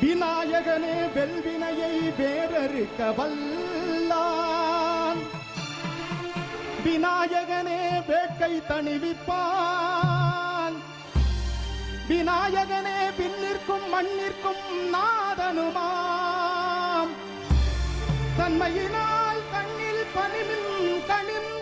விநாயகனே வெல்வினையை வேறறுக்க வல்லான். விநாயகனே வேட்கை தணிவிப்பான். விநாயகனே விண்ணிற்கும் மண்ணிற்கும் நாதனுமாம். தன்மையினால் கண்ணில் பணிமின் கணிம்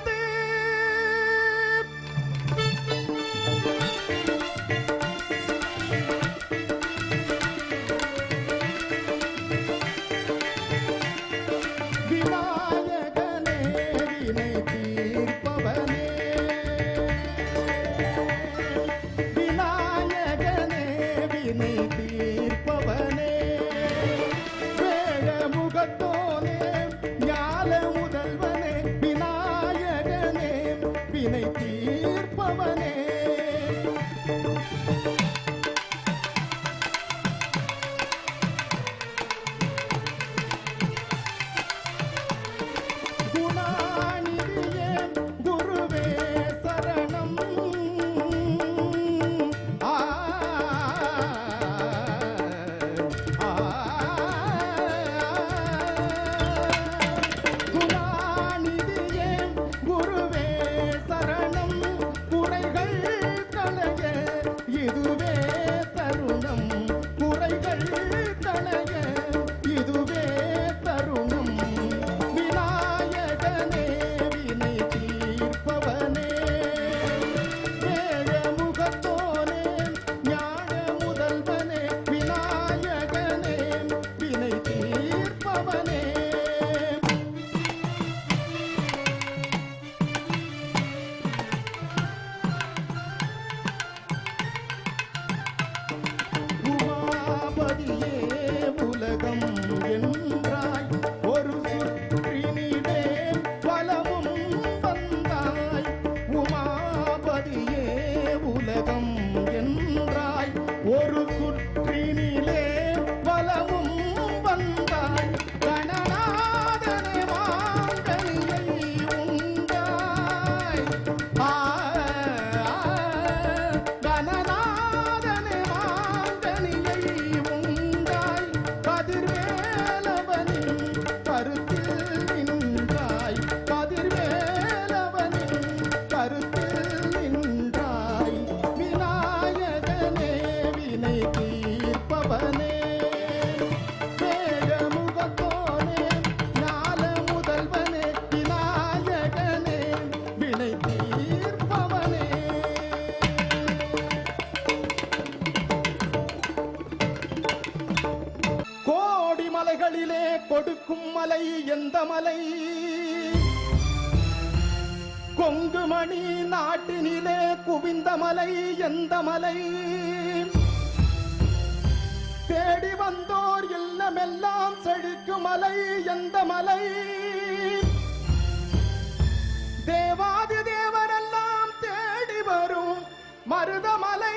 கொடுக்கும் மலை எந்த மலை? கொங்கு மணி நாட்டினிலே குவிந்த மலை எந்த மலை? தேடி வந்தோர் இல்லமெல்லாம் செழிக்கும் மலை எந்த மலை? தேவாதி தேவரெல்லாம் தேடி வரும் மருதமலை.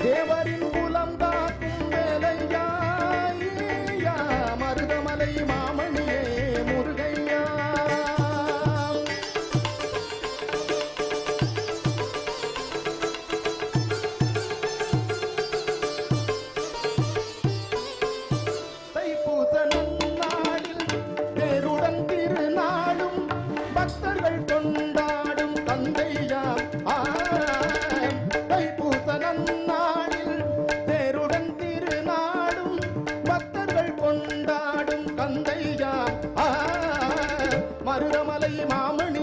Devarin மருதமலை மாமணி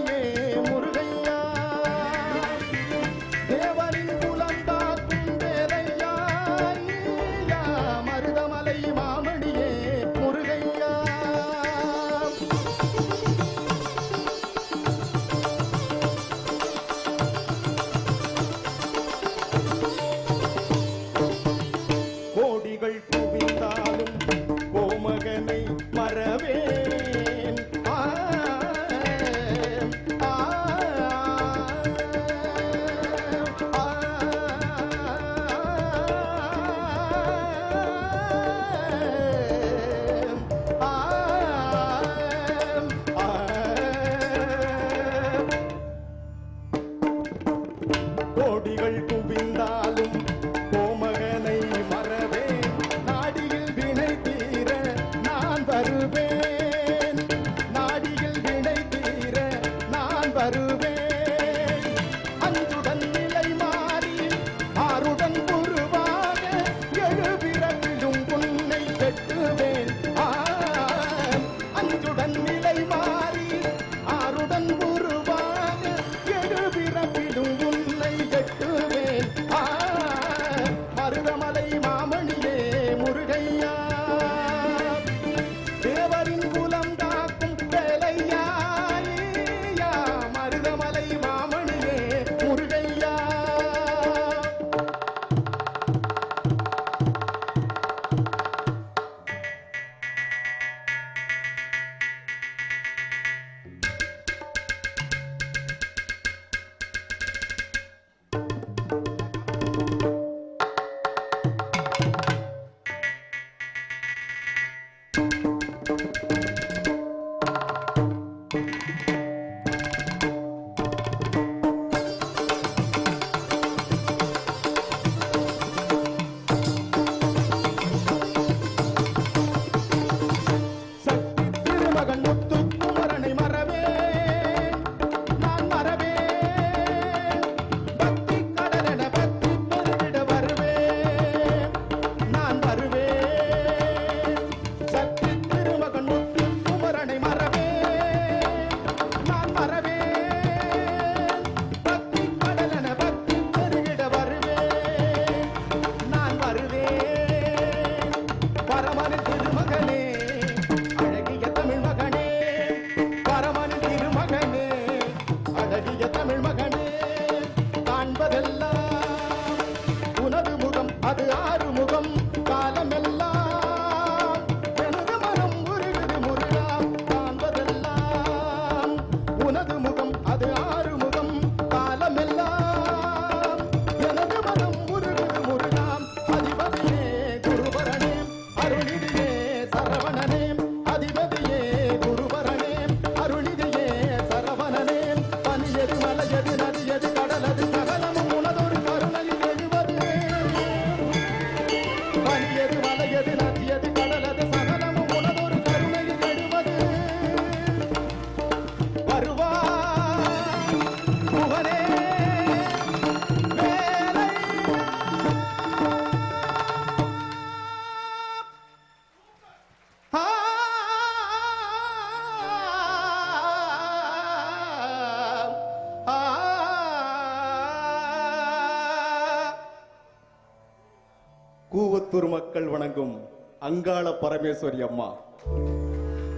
கூவத்தூர் மக்கள் வணங்கும் அங்காள பரமேஸ்வரி அம்மா.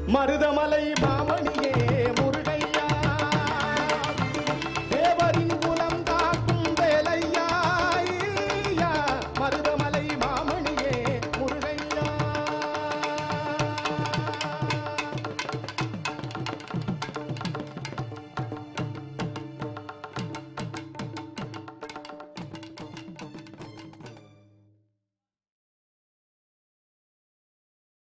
மருதமலை மாமணியே